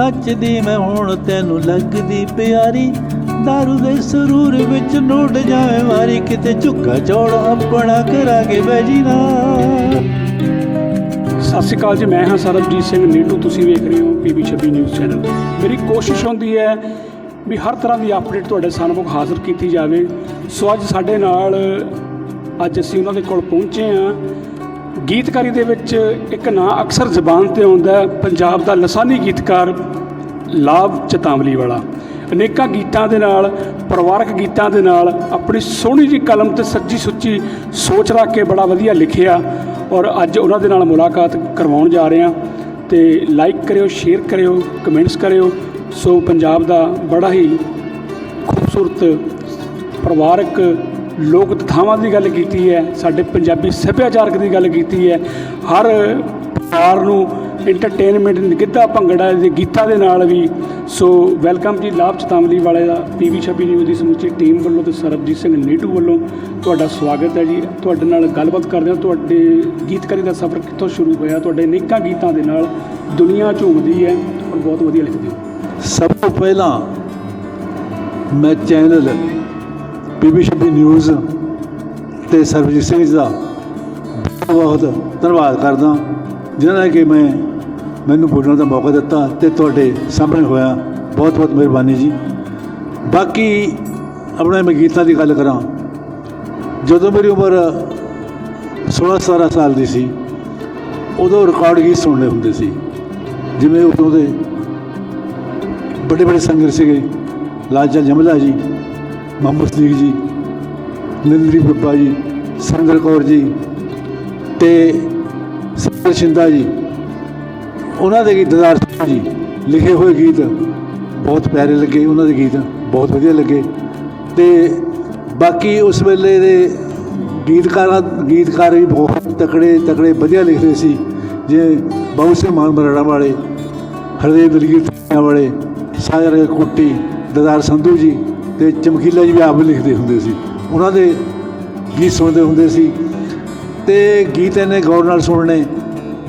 ਨੱਚਦੀ ਮੈਂ ਹੁਣ ਤੈਨੂੰ ਲੱਗਦੀ ਪਿਆਰੀ। ਦਾਰੂ ਦੇ ਸਰੂਰ ਵਿੱਚ ਨੋਟ ਜਾਵੇ ਵਾਰੀ। ਕਿਤੇ ਝੁੱਗਾ ਚੌੜ ਆਪਣਾ ਕਰਾਂਗੇ ਬੈਜੀ ਨਾ। ਸਤਿ ਸ਼੍ਰੀ ਅਕਾਲ ਜੀ, ਮੈਂ ਹਾਂ ਸਰਬਜੀਤ ਸਿੰਘ ਨੀਟੂ। ਤੁਸੀਂ ਵੇਖ ਰਹੇ ਹੋ ਪੀਬੀ 26 ਨਿਊਜ਼ ਚੈਨਲ। ਮੇਰੀ ਕੋਸ਼ਿਸ਼ ਹੁੰਦੀ ਹੈ ਵੀ ਹਰ ਤਰ੍ਹਾਂ ਦੀ ਅਪਡੇਟ ਤੁਹਾਡੇ ਸਾਹਮਣੇ ਹਾਜ਼ਰ ਕੀਤੀ ਜਾਵੇ। ਸੋ ਅੱਜ ਸਾਡੇ ਨਾਲ, ਅੱਜ ਅਸੀਂ ਉਹਨਾਂ ਦੇ ਕੋਲ ਪਹੁੰਚੇ ਹਾਂ। ਗੀਤਕਾਰੀ ਦੇ ਵਿੱਚ ਇੱਕ ਨਾਂ ਅਕਸਰ ਜ਼ਬਾਨ ਤੇ ਆਉਂਦਾ ਪੰਜਾਬ ਦਾ ਲਸਾਨੀ ਗੀਤਕਾਰ ਲਾਭ ਚਤਾਵਲੀ ਵਾਲਾ। ਅਨੇਕਾਂ ਗੀਤਾਂ ਦੇ ਨਾਲ, ਪਰਿਵਾਰਕ ਗੀਤਾਂ ਦੇ ਨਾਲ ਆਪਣੀ ਸੋਹਣੀ ਜਿਹੀ ਕਲਮ ਤੇ ਸੱਚੀ ਸੁੱਚੀ ਸੋਚ ਰੱਖ ਕੇ ਬੜਾ ਵਧੀਆ ਲਿਖਿਆ ਔਰ ਅੱਜ ਉਹਨਾਂ ਦੇ ਨਾਲ ਮੁਲਾਕਾਤ ਕਰਵਾਉਣ ਜਾ ਰਹੇ ਹਾਂ। ਤੇ ਲਾਈਕ ਕਰਿਓ ਸ਼ੇਅਰ ਕਰਿਓ ਕਮੈਂਟਸ ਕਰਿਓ। ਸੋ ਪੰਜਾਬ ਦਾ ਬੜਾ ਹੀ ਖੂਬਸੂਰਤ ਪਰਿਵਾਰਕ ਲੋਕ ਕਥਾਵਾਂ ਦੀ ਗੱਲ ਕੀਤੀ ਹੈ, ਸਾਡੇ ਪੰਜਾਬੀ ਸੱਭਿਆਚਾਰਕ ਦੀ ਗੱਲ ਕੀਤੀ ਹੈ, ਹਰ ਪਰਿਵਾਰ ਨੂੰ ਐਂਟਰਟੇਨਮੈਂਟ ਗਿੱਧਾ ਭੰਗੜਾ ਦੇ ਗੀਤਾਂ ਦੇ ਨਾਲ ਵੀ ਸੋ ਵੈਲਕਮ ਜੀ ਲਾਭ ਚਤਾਵਲੀ ਵਾਲੇ ਦਾ ਪੀਵੀ 26 ਨਿਊਜ਼ ਦੀ ਸਮੁੱਚੀ ਟੀਮ ਵੱਲੋਂ ਤੇ ਸਰਬਜੀਤ ਸਿੰਘ ਨੀਟੂ ਵੱਲੋਂ ਤੁਹਾਡਾ ਸਵਾਗਤ ਹੈ ਜੀ। ਤੁਹਾਡੇ ਨਾਲ ਗੱਲਬਾਤ ਕਰਦੇ ਹਾਂ, ਤੁਹਾਡੇ ਗੀਤਕਾਰੀ ਦਾ ਸਫ਼ਰ ਕਿੱਥੋਂ ਸ਼ੁਰੂ ਹੋਇਆ, ਤੁਹਾਡੇ ਅਨੇਕਾਂ ਗੀਤਾਂ ਦੇ ਨਾਲ ਦੁਨੀਆ ਝੂਮਦੀ ਹੈ ਔਰ ਬਹੁਤ ਵਧੀਆ ਲਿਖਦੇ ਹੋ। ਸਭ ਤੋਂ ਪਹਿਲਾਂ ਮੈਂ ਚੈਨਲ ਪੀਬੀ 26 ਨਿਊਜ਼ ਤੇ ਸਰਬਜੀਤ ਸਿੰਘ ਜੀ ਦਾ ਬਹੁਤ ਧੰਨਵਾਦ ਕਰਦਾ ਜਿਨ੍ਹਾਂ ਨੇ ਕਿ ਮੈਂ ਮੈਨੂੰ ਬੋਲਣ ਦਾ ਮੌਕਾ ਦਿੱਤਾ ਤੇ ਤੁਹਾਡੇ ਸਾਹਮਣੇ ਹੋਇਆ। ਬਹੁਤ ਬਹੁਤ ਮਿਹਰਬਾਨੀ ਜੀ। ਬਾਕੀ ਆਪਣੇ ਮੈਂ ਗੀਤਾਂ ਦੀ ਗੱਲ ਕਰਾਂ। ਜਦੋਂ ਮੇਰੀ ਉਮਰ 16 17 ਸਾਲ ਦੀ ਸੀ, ਉਦੋਂ ਰਿਕਾਰਡ ਗੀਤ ਸੁਣਨੇ ਹੁੰਦੇ ਸੀ। ਜਿਵੇਂ ਉਦੋਂ ਦੇ ਵੱਡੇ ਵੱਡੇ ਸੰਗਰ ਸੀਗੇ ਲਾਜਾ ਜਮਲਾ ਜੀ ਮੁਹੰਮਦ ਸਦੀਕ ਜੀ, ਨਿੰਦਰੀ ਬੱਬਾ ਜੀ ਸੰਦਰ ਕੌਰ ਜੀ ਤੇ ਸੰਦਰ ਸ਼ਿੰਦਾ ਜੀ। ਉਹਨਾਂ ਦੇ ਗੀਤ ਦਦਾਰ ਜੀ, ਲਿਖੇ ਹੋਏ ਗੀਤ ਬਹੁਤ ਪਿਆਰੇ ਲੱਗੇ, ਉਹਨਾਂ ਦੇ ਗੀਤ ਬਹੁਤ ਵਧੀਆ ਲੱਗੇ। ਤੇ ਬਾਕੀ ਉਸ ਵੇਲੇ ਦੇ ਗੀਤਕਾਰਾਂ, ਗੀਤਕਾਰ ਵੀ ਬਹੁਤ ਤਕੜੇ ਤਕੜੇ, ਵਧੀਆ ਲਿਖਦੇ ਸੀ। ਜਿਵੇਂ ਬਾਬੂ ਸਿੰਘ ਮਾਨ ਮਰਾੜਾ ਵਾਲੇ, ਹਰਦੇਵ ਦਲਗੀਰ ਥਾਣਿਆਂ ਵਾਲੇ, ਸਾਜਰ ਕੁੱਟੀ, ਦਦਾਰ ਸੰਧੂ ਜੀ ਤੇ ਚਮਕੀਲਾ ਜੀ ਵੀ ਆਪ ਲਿਖਦੇ ਹੁੰਦੇ ਸੀ। ਉਹਨਾਂ ਦੇ ਗੀਤ ਸੁਣਦੇ ਹੁੰਦੇ ਸੀ। ਤੇ ਗੀਤ ਇਹਨੇ ਗੌਰ ਨਾਲ ਸੁਣਨੇ,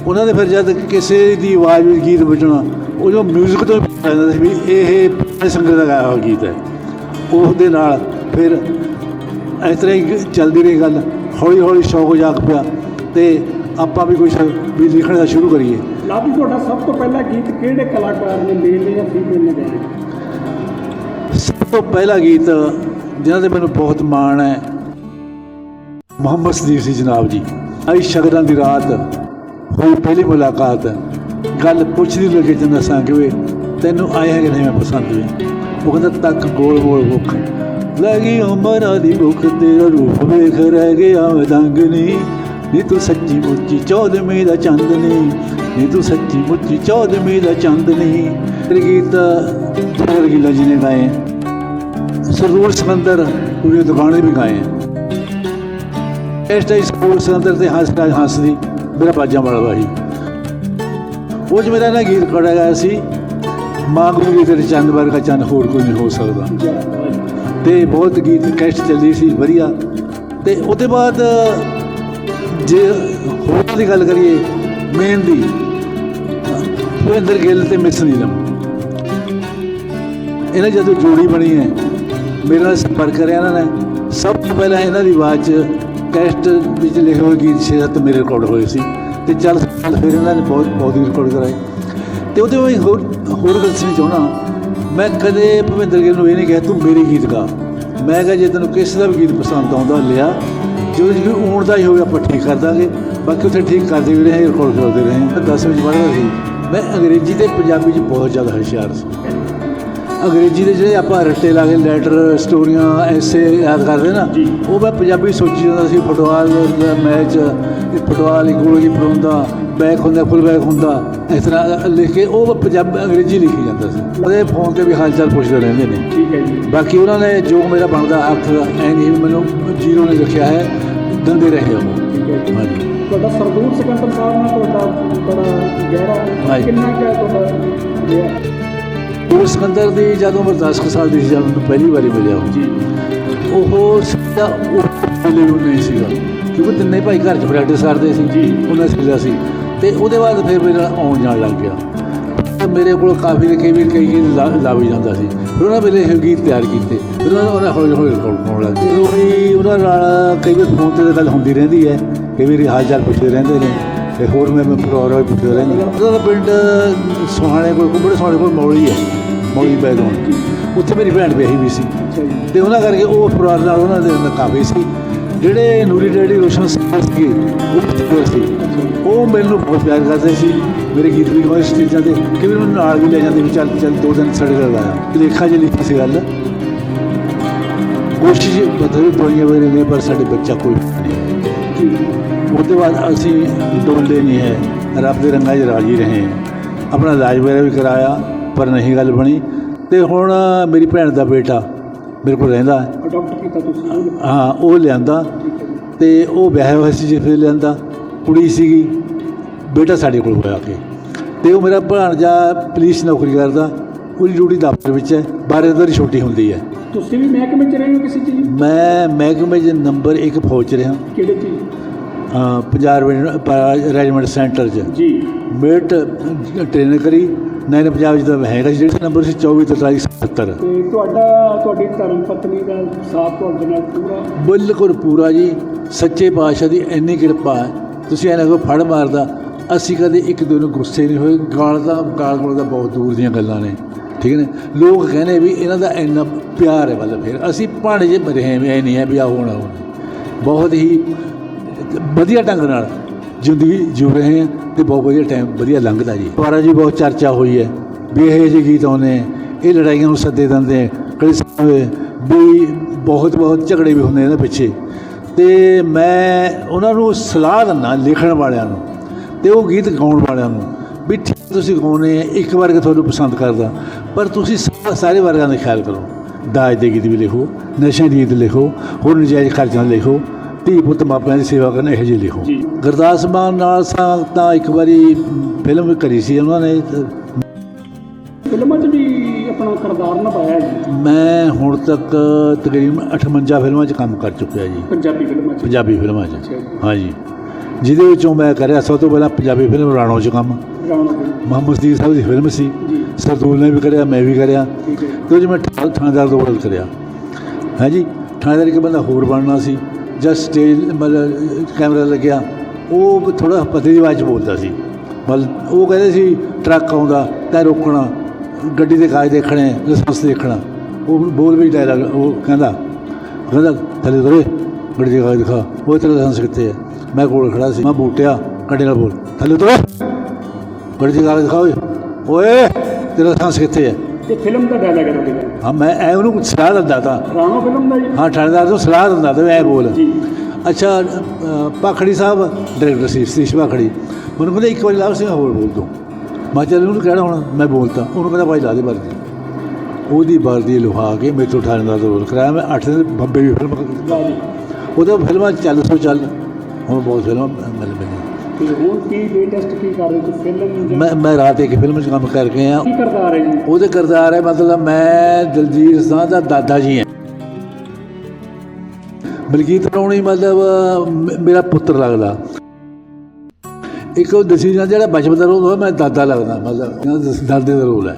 ਉਹਨਾਂ ਦੇ ਫਿਰ ਜਦ ਕਿਸੇ ਦੀ ਆਵਾਜ਼ ਵਿੱਚ ਗੀਤ ਵੱਜਣਾ, ਉਹ ਜੋ 뮤직 ਤੋਂ ਹੀ ਸੀ ਵੀ ਇਹ ਸੰਗਤ ਦਾ ਗਾਇਆ ਹੋਇਆ ਗੀਤ ਹੈ। ਉਸ ਦੇ ਨਾਲ ਫਿਰ ਇਸ ਤਰ੍ਹਾਂ ਹੀ ਚੱਲਦੀ ਰਹੀ ਗੱਲ ਹੌਲੀ ਹੌਲੀ ਸ਼ੌਕ ਜਾਗ ਪਿਆ ਤੇ ਆਪਾਂ ਵੀ ਕੁਝ ਵੀ ਲਿਖਣ ਦਾ ਸ਼ੁਰੂ ਕਰੀਏ। ਲਾਭ ਤੁਹਾਡਾ ਸਭ ਤੋਂ ਪਹਿਲਾ ਗੀਤ ਕਿਹੜੇ ਕਲਾਕਾਰ ਨੇ, ਮੇਲ ਨੇ ਜਾਂ ਫੀਮੇਲ ਨੇ ਗਾਇਆ? ਤੋਂ ਪਹਿਲਾ ਗੀਤ ਜਿਨ੍ਹਾਂ ਤੇ ਮੈਨੂੰ ਬਹੁਤ ਮਾਣ ਹੈ, ਮੁਹੰਮਦ ਸਦੀਕ ਸੀ ਜਨਾਬ ਜੀ। ਆਈ ਸ਼ਗਰਾਂ ਦੀ ਰਾਤ ਹੋਈ ਪਹਿਲੀ ਮੁਲਾਕਾਤ। ਗੱਲ ਪੁੱਛਦੀ ਲੱਗੇ ਜਨ ਦੱਸਾਂ ਕਿ ਤੈਨੂੰ ਆਇਆ ਹੈ ਕਿ ਨਹੀਂ ਮੈਂ ਪਸੰਦ ਵੀ। ਉਹ ਕਹਿੰਦਾ, ਤੱਕ ਗੋਲ ਗੋਲ ਭੁੱਖ ਲੱਗੀ ਉਮਰਾਂ ਦੀ ਭੁੱਖ, ਤੇਰਾ ਰੂਪ ਵੇਖ ਰਹਿ ਗਿਆ ਮਦੰਗਨੀ ਨੀ ਤੂੰ ਸੱਚੀ ਮੁੱਚੀ ਚੌਦਵੀਂ ਦਾ ਚੰਦਨੀ ਨੀ ਤੂੰ ਸੱਚੀ ਮੁੱਚੀ ਚੌਦਵੀਂ ਦਾ ਚੰਦਨੀ ਇਹ ਗੀਤ ਜਗਰ ਗਿੱਲਾ ਜੀ ਨੇ ਗਾਏ। ਸਰਦੂਲ ਸਿਕੰਦਰ ਪੂਰੀ ਦੁਕਾਨ ਦੇ ਵੀ ਗਾਏ ਹੈ ਇਸ ਟਾਈ ਸਰਦੂਲ ਸਿਕੰਦਰ ਤੇ ਹੱਸ ਰਾਜ ਹੱਸਦੀ ਮੇਰਾ ਬਾਜਾਂ ਵਾਲਾ ਭਾਈ ਉਹ 'ਚ ਮੇਰਾ ਨਾ ਗੀਤ ਕੜਾ ਗਿਆ ਸੀ, ਮਾਂ ਗੁਰੂ ਤੇਰੇ ਚੰਦ ਵਰਗਾ ਚੰਦ ਹੋਰ ਕੋਈ ਨਹੀਂ ਹੋ ਸਕਦਾ। ਤੇ ਬਹੁਤ ਗੀਤ ਕੈਸਟ ਚੱਲੀ ਸੀ, ਵਧੀਆ। ਤੇ ਉਹਦੇ ਬਾਅਦ ਜੇ ਹੋਰ ਦੀ ਗੱਲ ਕਰੀਏ, ਮੇਨ ਦੀ, ਭੁਪਿੰਦਰ ਗਿੱਲ ਤੇ ਮਿਸ ਨੀਲਮ। ਇਹਨਾਂ ਜਦੋਂ ਜੋੜੀ ਬਣੀ ਹੈ ਮੇਰੇ ਨਾਲ ਸੰਪਰਕ ਕਰਿਆ ਇਹਨਾਂ ਨੇ। ਸਭ ਤੋਂ ਪਹਿਲਾਂ ਇਹਨਾਂ ਦੀ ਆਵਾਜ਼ 'ਚ ਕੈਸਟ ਵਿੱਚ ਲਿਖੇ ਹੋਏ ਗੀਤ ਛੇ ਸੱਤ ਮੇਰੇ ਰਿਕਾਰਡ ਹੋਏ ਸੀ ਤੇ ਚੱਲ ਸਾਲ ਫਿਰ ਇਹਨਾਂ ਨੇ ਬਹੁਤ ਬਹੁਤ ਹੀ ਰਿਕਾਰਡ ਕਰਾਏ। ਤੇ ਉਹਦੇ ਵਿੱਚ ਹੋਰ ਹੋਰ ਗੱਲ ਦੱਸਣੀ ਚਾਹਣਾ ਮੈਂ ਕਦੇ ਭੁਪਿੰਦਰ ਗਿੱਲ ਨੂੰ ਇਹ ਨਹੀਂ ਕਿਹਾ, ਤੂੰ ਮੇਰੇ ਗੀਤ ਗਾ। ਮੈਂ ਕਿਹਾ, ਜੇ ਤੈਨੂੰ ਕਿਸੇ ਦਾ ਵੀ ਗੀਤ ਪਸੰਦ ਆਉਂਦਾ, ਲਿਆ। ਜੋ ਜੀ ਊਣ ਦਾ ਹੀ ਹੋਵੇ, ਆਪਾਂ ਠੀਕ ਕਰ ਦਾਂਗੇ। ਬਾਕੀ ਉੱਥੇ ਠੀਕ ਕਰਦੇ ਵੀ ਰਹੇ ਰਿਕਾਰਡ ਕਰਦੇ ਰਹੇ। ਮੈਂ 10 ਵਿੱਚ ਪੜ੍ਹਦਾ ਸੀ। ਮੈਂ ਅੰਗਰੇਜ਼ੀ ਤੇ ਪੰਜਾਬੀ 'ਚ ਬਹੁਤ ਜ਼ਿਆਦਾ ਹੁਸ਼ਿਆਰ ਸੀ। ਅੰਗਰੇਜ਼ੀ ਦੇ ਜਿਹੜੇ ਆਪਾਂ ਰੱਟੇ ਲਾ ਕੇ ਲੈਟਰ ਸਟੋਰੀਆਂ ਐਸੇ ਯਾਦ ਕਰਦੇ ਨਾ ਉਹ ਮੈਂ ਪੰਜਾਬੀ ਸੋਚੀ ਜਾਂਦਾ ਸੀ ਫੁੱਟਬਾਲ ਦਾ ਮੈਚ ਇਹ ਫੁੱਟਬਾਲ ਇੱਕ ਗੋਲ ਜੀ ਪਰੋਂਦਾ ਬੈਕ ਹੁੰਦਾ ਫੁੱਲ ਬੈਕ ਹੁੰਦਾ ਇਸ ਤਰ੍ਹਾਂ ਲਿਖ ਕੇ ਉਹ ਪੰਜਾਬੀ ਅੰਗਰੇਜ਼ੀ ਲਿਖੀ ਜਾਂਦਾ ਸੀ। ਉਹਦੇ ਫੋਨ ਤੇ ਵੀ ਹਾਲ ਚਾਲ ਪੁੱਛਦੇ ਰਹਿੰਦੇ ਨੇ। ਠੀਕ ਹੈ ਜੀ। ਬਾਕੀ ਉਹਨਾਂ ਨੇ ਜੋ ਮੇਰਾ ਬਣਦਾ ਹੱਕ ਐ ਨਹੀਂ ਮੈਨੂੰ ਜੀਰੋ ਨੇ ਰੱਖਿਆ ਹੈ ਦਿੰਦੇ ਰਹੇ ਉਹ। ਠੀਕ ਹੈ ਜੀ। ਹਾਂਜੀ। ਤੁਹਾਡਾ ਸਰਦੂਲ ਸਿਕੰਦਰ ਸਾਹਿਬ ਨਾਲ ਤੁਹਾਡਾ ਬੜਾ ਗਹਿਰਾ। ਕਿੰਨਾ ਕਿਆ ਤੁਹਾਡਾ ਉਹ ਸਿਕੰਦਰ ਦੀ ਜਦੋਂ ਮੈਂ 10 ਕੁ ਸਾਲ ਦੀ ਸੀ ਜਦ ਮੈਨੂੰ ਪਹਿਲੀ ਵਾਰੀ ਮਿਲਿਆ ਜੀ। ਉਹ ਸਿੱਧਾ ਉਹ ਨੂੰ ਨਹੀਂ ਸੀਗਾ ਕਿਉਂਕਿ ਤਿੰਨੇ ਭਾਈ ਘਰ 'ਚ ਪ੍ਰੈਕਟਿਸ ਕਰਦੇ ਸੀ ਜੀ। ਉਹਨਾਂ ਸਿੱਧਾ ਸੀ। ਤੇ ਉਹਦੇ ਬਾਅਦ ਫਿਰ ਮੇਰੇ ਨਾਲ ਆਉਣ ਜਾਣ ਲੱਗ ਗਿਆ। ਤੇ ਮੇਰੇ ਕੋਲ ਕਾਫੀ ਦੇ ਕਈ ਗੀਤ ਲਾ ਵੀ ਜਾਂਦਾ ਸੀ। ਫਿਰ ਉਹਨਾਂ ਵੇਲੇ ਇਹ ਗੀਤ ਤਿਆਰ ਕੀਤੇ। ਫਿਰ ਉਹਨਾਂ ਉਹਨਾਂ ਹੌਲੀ ਹੌਲੀ ਰਿਕਾਰਡ ਪਾਉਣ ਲੱਗ ਗਏ। ਉਹੀ ਉਹਨਾਂ ਨਾਲ ਕਈ ਵਾਰ ਫੋਨ ਤੇ ਗੱਲ ਹੁੰਦੀ ਰਹਿੰਦੀ ਹੈ। ਕਈ ਵਾਰੀ ਹਾਲ ਚਾਲ ਪੁੱਛਦੇ ਰਹਿੰਦੇ ਨੇ। ਤੇ ਹੋਰ ਮੈਂ ਮੈਂ ਪ੍ਰੋਗਰਾਮ ਵੀ ਪੁੱਛਦੇ ਰਹਿੰਦੇ ਉਹਨਾਂ ਦਾ ਪਿੰਡ ਸੁਹਾਣੇ ਕੋਲ ਕੁੰਬੜੇ ਸੁਹਾਣੇ ਕੋਲ ਮੌਲੀ ਹੈ। ਮੌਲੀ ਬੈਦੋਂ ਉੱਥੇ ਮੇਰੀ ਭੈਣ ਵਿਆਹੀ ਵੀ ਸੀ। ਅੱਛਾ ਤੇ ਉਹਨਾਂ ਕਰਕੇ ਉਹ ਪਰਿਵਾਰ ਨਾਲ ਉਹਨਾਂ ਦੇ ਕਾਫੀ ਸੀ। ਜਿਹੜੇ ਨੂਰੀ ਡੈਡੀ ਰੋਸ਼ਨ ਸਿੰਘ ਸੀਗੇ, ਉਹ ਸੀ। ਉਹ ਮੈਨੂੰ ਬਹੁਤ ਪਿਆਰ ਕਰਦੇ ਸੀ। ਮੇਰੇ ਗੀਤ ਵੀ ਗਾਉਂਦੇ ਸਟੇਜਾਂ ਤੇ ਕਿ ਵੀ ਮੈਨੂੰ ਨਾਲ ਵੀ ਲੈ ਜਾਂਦੇ ਵੀ ਚੱਲ ਚੱਲ ਦੋ ਦਿਨ ਸਾਡੇ ਨਾਲ ਆਇਆ ਲੇਖਾ ਜੀ ਲਿਖੀ ਸੀ ਗੱਲ। ਕੋਸ਼ਿਸ਼ ਬਦਲ ਦੋਈਆਂ ਵੇਰੇ ਨੇ, ਪਰ ਸਾਡੇ ਬੱਚਾ ਕੋਈ ਨਹੀਂ। ਜੀ ਉਹਦੇ ਬਾਅਦ ਅਸੀਂ ਡੋਲੇ ਨਹੀਂ ਹੈ। ਰੱਬ ਦੇ ਰੰਗਾਂ 'ਚ ਰਾਜੀ ਰਹੇ ਆਪਣਾ ਇਲਾਜ ਵਗੈਰਾ ਵੀ ਕਰਾਇਆ। ਪਰ ਨਹੀਂ ਗੱਲ ਬਣੀ। ਤੇ ਹੁਣ ਮੇਰੀ ਭੈਣ ਦਾ ਬੇਟਾ ਮੇਰੇ ਕੋਲ ਰਹਿੰਦਾ ਹੈ। ਅਡਾਪਟ ਕੀਤਾ ਤੁਸੀਂ ਉਹਨੂੰ। ਹਾਂ ਉਹ ਲਿਆਂਦਾ। ਤੇ ਉਹ ਵਿਆਹਿਆ ਹੋਇਆ ਸੀ ਜੇ ਫਿਰ ਲਿਆਂਦਾ। ਕੁੜੀ ਸੀਗੀ। ਬੇਟਾ ਸਾਡੇ ਕੋਲ ਹੋਇਆ ਕੇ ਤੇ ਉਹ ਮੇਰਾ ਭਾਣਜਾ ਪੁਲਿਸ ਨੌਕਰੀ ਕਰਦਾ। ਉਹਦੀ ਡਿਊਟੀ ਦਫ਼ਤਰ ਵਿੱਚ ਹੈ। ਬਾਰੇ ਦੀ ਛੋਟੀ ਹੁੰਦੀ ਹੈ। ਤੁਸੀਂ ਵੀ ਮਹਿਕਮੇ ਚ ਰਹੇ ਹੋ ਕਿਸੇ ਚੀਜ਼ ਮੈਂ ਮਹਿਕਮੇ 'ਚ ਨੰਬਰ 1 ਫੌਜ 'ਚ ਰਿਹਾ। ਕਿਹੜੇ ਚੀਜ਼? ਹਾਂ, ਪੰਜਾਬ ਰੈਜੀਮੈਂਟ- ਸੈਂਟਰ 'ਚ। ਜੀ। ਮੇਟ ਟ੍ਰੇਨ ਕਰੀ। ਨੈਣ ਪੰਜਾਬ 'ਚ ਤਾਂ ਹੈਗਾ ਜਿਹੜਾ ਨੰਬਰ ਸੀ 24 43 77 ਤੇ ਤੁਹਾਡਾ ਤੁਹਾਡੀ ਧਰਮ ਪਤਨੀ ਦਾ ਸਾਥ ਤੁਹਾਡੇ ਨਾਲ ਪੂਰਾ? ਬਿਲਕੁਲ ਪੂਰਾ ਜੀ। ਸੱਚੇ ਪਾਤਸ਼ਾਹ ਦੀ ਇੰਨੀ ਕਿਰਪਾ ਹੈ। ਤੁਸੀਂ ਇਹਨਾਂ ਕੋ ਫੜ ਮਾਰਦਾ। ਅਸੀਂ ਕਦੇ ਇੱਕ ਦੂਜੇ ਨੂੰ ਗੁੱਸੇ ਨਹੀਂ ਹੋਏ। ਗਾਲ ਦਾ ਗਾਲ ਗੋਲ ਦਾ ਬਹੁਤ ਦੂਰ ਦੀਆਂ ਗੱਲਾਂ ਨੇ। ਠੀਕ ਨੇ? ਲੋਕ ਕਹਿੰਦੇ ਵੀ ਇਹਨਾਂ ਦਾ ਇੰਨਾ ਪਿਆਰ ਹੈ ਮਤਲਬ ਫਿਰ। ਅਸੀਂ ਭਾਣੇ ਜੇ ਰਹੇ ਵੀ ਇਹ ਨਹੀਂ ਹੈ ਵੀ ਆ ਹੋਣਾ ਹੋਣਾ ਬਹੁਤ ਹੀ ਵਧੀਆ ਢੰਗ ਨਾਲ ਜ਼ਿੰਦਗੀ ਜਿਉ ਰਹੇ ਹਾਂ ਤੇ ਬਹੁਤ ਵਧੀਆ ਟਾਈਮ ਵਧੀਆ ਲੰਘਦਾ ਜੀ ਦੁਬਾਰਾ ਜੀ ਬਹੁਤ ਚਰਚਾ ਹੋਈ ਹੈ ਵੀ ਇਹ ਜਿਹੇ ਗੀਤ ਆਉਂਦੇ ਹੈ, ਇਹ ਲੜਾਈਆਂ ਨੂੰ ਸੱਦੇ ਦਿੰਦੇ ਹੈ। ਕਈ ਸਮੇਂ ਵੀ ਬਹੁਤ ਬਹੁਤ ਝਗੜੇ ਵੀ ਹੁੰਦੇ ਇਹਨਾਂ ਪਿੱਛੇ ਤੇ ਮੈਂ ਉਹਨਾਂ ਨੂੰ ਸਲਾਹ ਦਿੰਦਾ ਲਿਖਣ ਵਾਲਿਆਂ ਨੂੰ ਤੇ ਉਹ ਗੀਤ ਗਾਉਣ ਵਾਲਿਆਂ ਨੂੰ ਵੀ ਠੀਕ ਤੁਸੀਂ ਗਾਉਣੇ ਹੈ, ਇੱਕ ਵਰਗ ਤੁਹਾਨੂੰ ਪਸੰਦ ਕਰਦਾ ਪਰ ਤੁਸੀਂ ਸਾ- ਸਾਰੇ ਵਰਗਾਂ ਦਾ ਖਿਆਲ ਕਰੋ ਦਾਜ ਦੇ ਗੀਤ ਵੀ ਲਿਖੋ ਨਸ਼ੇ ਦੀ ਗੀਤ ਲਿਖੋ ਹੋਰ ਨਜਾਇਜ਼ ਖਰਚਾ ਲਿਖੋ ਧੀ ਪੁੱਤ ਮਾਪਿਆਂ ਦੀ ਸੇਵਾ ਕਰਨ ਇਹੋ ਜਿਹੇ ਲਿਖੋ। ਗੁਰਦਾਸ ਮਾਨ ਨਾਲ ਸਾਂ ਤਾਂ ਇੱਕ ਵਾਰੀ ਫਿਲਮ ਵੀ ਕਰੀ ਸੀ ਉਹਨਾਂ ਨੇ। ਫਿਲਮਾਂ 'ਚ ਵੀ ਆਪਣਾ ਕਿਰਦਾਰ ਨਿਭਾਇਆ ਜੀ। ਮੈਂ ਹੁਣ ਤੱਕ ਤਕਰੀਬਨ 58 ਫਿਲਮਾਂ 'ਚ ਕੰਮ ਕਰ ਚੁੱਕਿਆ ਜੀ। ਪੰਜਾਬੀ ਫਿਲਮਾਂ 'ਚ। ਪੰਜਾਬੀ ਫਿਲਮਾਂ 'ਚ। ਅੱਛਾ ਜੀ। ਹਾਂਜੀ ਜਿਹਦੇ ਵਿੱਚੋਂ ਮੈਂ ਕਰਿਆ ਸਭ ਤੋਂ ਪਹਿਲਾਂ ਪੰਜਾਬੀ ਫਿਲਮ ਰਾਣੋ 'ਚ ਕੰਮ। ਮੁਹੰਮਦ ਸਦੀਕ ਸਾਹਿਬ ਦੀ ਫਿਲਮ ਸੀ। ਸਰਦੂਲ ਨੇ ਵੀ ਕਰਿਆ ਮੈਂ ਵੀ ਕਰਿਆ। ਤੇ ਉਹ ਮੈਂ ਥਾਣੇਦਾਰ ਦਾ ਰੋਲ ਕਰਿਆ। ਹੈ ਜੀ? ਥਾਣੇਦਾਰ ਇੱਕ ਬੰਦਾ ਹੋਰ ਬਣਨਾ ਸੀ। ਜਾਂ ਸਟੇਜ ਮਤਲਬ ਕੈਮਰਾ ਲੱਗਿਆ, ਉਹ ਥੋੜਾ ਪਤਲੀ ਆਵਾਜ਼ 'ਚ ਬੋਲਦਾ ਸੀ। ਮਤਲਬ, ਉਹ ਕਹਿੰਦੇ ਸੀ, ਟਰੱਕ ਆਉਂਦਾ, ਤੈਂ ਰੋਕਣਾ, ਗੱਡੀ ਦੇ ਕਾਗਜ਼ ਦੇਖਣੇ ਲਾਇਸੈਂਸ ਦੇਖਣਾ। ਉਹ ਬੋਲ ਵੀ ਡਾਇਲਾਗ ਉਹ ਕਹਿੰਦਾ ਕਹਿੰਦਾ, ਥੱਲੇ ਤੁਰੇ ਗੱਡੀ ਦੇ ਕਾਗਜ਼ ਦਿਖਾ, ਉਹ ਤੇਰਾ ਲਾਇਸੈਂਸ ਕਿੱਥੇ ਹੈ ਮੈਂ ਕੋਲ ਖੜਾ ਸੀ, ਮੈਂ ਬੂਟਿਆ, ਗੱਡੀ ਨਾਲ ਬੋਲ, ਥੱਲੇ ਤੁਰੇ ਗੱਡੀ ਦੇ ਕਾਗਜ਼ ਦਿਖਾ ਓਏ। ਓਏ, ਤੇਰਾ ਲਾਇਸੈਂਸ ਕਿੱਥੇ ਹੈ ਇਹ ਫਿਲਮ ਦਾ ਡਾਇਲਾਗ ਹੈ ਤੁਹਾਡੇ ਦਾ ਹਾਂ ਮੈਂ ਐ ਉਹਨੂੰ ਸਲਾਹ ਦਿੰਦਾ ਤਾਂ। ਰਾਣਾ ਫਿਲਮ ਦਾ ਜੀ ਹਾਂ ਥਾਣੇਦਾਰ ਨੂੰ ਸਲਾਹ ਦਿੰਦਾ ਤਾਂ ਐ ਬੋਲ। ਜੀ। ਅੱਛਾ ਅ, ਭਾਖੜੀ ਸਾਹਿਬ ਡਾਇਰੈਕਟਰ ਸੀ ਸਤੀਸ਼ ਭਾਖੜੀ। ਮੈਨੂੰ ਕਹਿੰਦੇ ਇੱਕ ਵਾਰੀ ਲਾਭ ਸਿੰਘ ਹੋਰ ਬੋਲ ਦੋ। ਮੈਂ ਚੱਲ ਉਹਨੂੰ ਕਹਿਣਾ ਹੁਣ ਮੈਂ ਬੋਲਤਾ। ਉਹਨੂੰ ਕਹਿੰਦਾ ਭਾਈ ਲਾ ਦੇ ਵਰਦੀ। ਉਹਦੀ ਵਰਦੀ ਲੁਹਾ ਕੇ ਮੇਰੇ ਤੋਂ ਥਾਣੇਦਾਰ ਦਾ ਰੋਲ ਕਰਾਇਆ। ਮੈਂ ਅੱਠ ਦਿਨ ਬੰਬੇ ਵੀ ਫਿਲਮ ਉਹਦਾ ਫਿਲਮਾਂ ਚੱਲ ਸੋ ਚੱਲ। ਹੁਣ ਬਹੁਤ ਫਿਲਮਾਂ ਮਿਲ ਤੇ ਹੁਣ ਕੀ ਲੇਟੈਸਟ ਕੀ ਕਰ ਰਹੇ ਹੋ? ਫਿਲਮ ਜਾਂ ਮੈਂ ਮੈਂ ਰਾਤ ਇੱਕ ਫਿਲਮ 'ਚ ਕੰਮ ਕਰ ਗਿਆ ਕੀ ਕਰਦਾਰ ਹੈ? ਜੀ ਉਹਦੇ ਕਿਰਦਾਰ ਹੈ ਮਤਲਬ ਮੈਂ ਦਲਜੀਤ ਸਾਹ ਦਾ ਦਾਦਾ ਜੀ ਹਾਂ। ਬਲਕੀਤ ਰੌਣੀ ਮਤਲਬ ਮੇਰਾ ਪੁੱਤਰ ਲੱਗਦਾ। ਇੱਕ ਉਹ ਦਸੀ ਜਾਂ ਜਿਹੜਾ ਬਚਪਨ ਦਾ ਰੋਲ ਹੋਇਆ ਮੈਂ ਦਾਦਾ ਲੱਗਦਾ ਮਤਲਬ ਦਾਦੇ ਦਾ ਰੋਲ ਹੈ।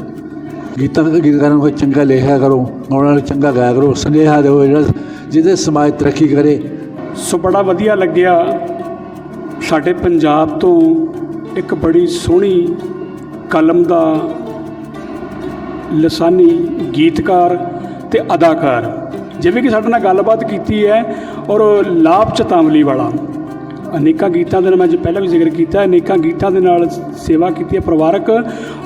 ਗੀਤਾਂ ਦੇ ਗੀਤਕਾਰਾਂ ਨੂੰ ਕੋਈ ਚੰਗਾ ਲਿਖਿਆ ਕਰੋ ਉਹਨਾਂ ਨੂੰ ਚੰਗਾ ਗਾਇਆ ਕਰੋ ਸੁਨੇਹਾ ਦਿਓ ਜਿਹੜਾ ਜਿਹਦੇ ਸਮਾਜ ਤਰੱਕੀ ਕਰੇ। ਸੋ ਬੜਾ ਵਧੀਆ ਲੱਗਿਆ। ਸਾਡੇ ਪੰਜਾਬ ਤੋਂ ਇੱਕ ਬੜੀ ਸੋਹਣੀ ਕਲਮ ਦਾ ਲਸਾਨੀ ਗੀਤਕਾਰ ਤੇ ਅਦਾਕਾਰ ਜਿਵੇਂ ਕਿ ਸਾਡੇ ਨਾਲ ਗੱਲਬਾਤ ਕੀਤੀ ਹੈ ਔਰ ਲਾਭ ਚਤਾਵਲੀ ਵਾਲਾ। ਅਨੇਕਾਂ ਗੀਤਾਂ ਦੇ ਨਾਲ ਮੈਂ ਅੱਜ ਪਹਿਲਾਂ ਵੀ ਜ਼ਿਕਰ ਕੀਤਾ, ਅਨੇਕਾਂ ਗੀਤਾਂ ਦੇ ਨਾਲ ਸੇਵਾ ਕੀਤੀ ਹੈ ਪਰਿਵਾਰਕ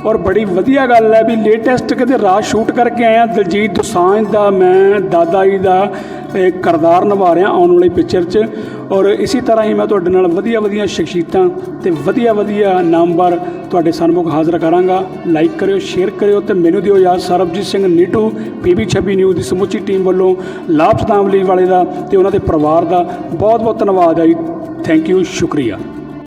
ਔਰ ਬੜੀ ਵਧੀਆ ਗੱਲ ਹੈ ਵੀ ਲੇਟੈਸਟ ਕਿਤੇ ਰਾਤ ਸ਼ੂਟ ਕਰਕੇ ਆਇਆ ਦਲਜੀਤ ਦੋਸਾਂਝ ਦਾ, ਮੈਂ, ਦਾਦਾ ਜੀ ਦਾ ਇਹ ਕਿਰਦਾਰ ਨਿਭਾ ਰਿਹਾ ਆਉਣ ਵਾਲੀ ਪਿਕਚਰ 'ਚ। ਔਰ ਇਸੇ ਤਰ੍ਹਾਂ ਹੀ ਮੈਂ ਤੁਹਾਡੇ ਨਾਲ ਵਧੀਆ ਵਧੀਆ ਸ਼ਖਸੀਅਤਾਂ ਤੇ ਵਧੀਆ ਵਧੀਆ ਨਾਮਵਰ ਤੁਹਾਡੇ ਸਨਮੁਖ ਹਾਜ਼ਰ ਕਰਾਂਗਾ। ਲਾਈਕ ਕਰਿਓ ਸ਼ੇਅਰ ਕਰਿਓ ਤੇ ਮੈਨੂੰ ਦਿਓ ਯਾਦ ਸਰਬਜੀਤ ਸਿੰਘ ਨੀਟੂ, ਪੀਬੀ 26 ਨਿਊਜ਼ ਦੀ ਸਮੁੱਚੀ ਟੀਮ ਵੱਲੋਂ ਲਾਭ ਸਤਾਮਲੀ ਵਾਲੇ ਦਾ ਤੇ ਉਹਨਾਂ ਦੇ ਪਰਿਵਾਰ ਦਾ ਬਹੁਤ ਬਹੁਤ ਧੰਨਵਾਦ ਹੈ। ਜੀ ਥੈਂਕ ਯੂ ਸ਼ੁਕਰੀਆ।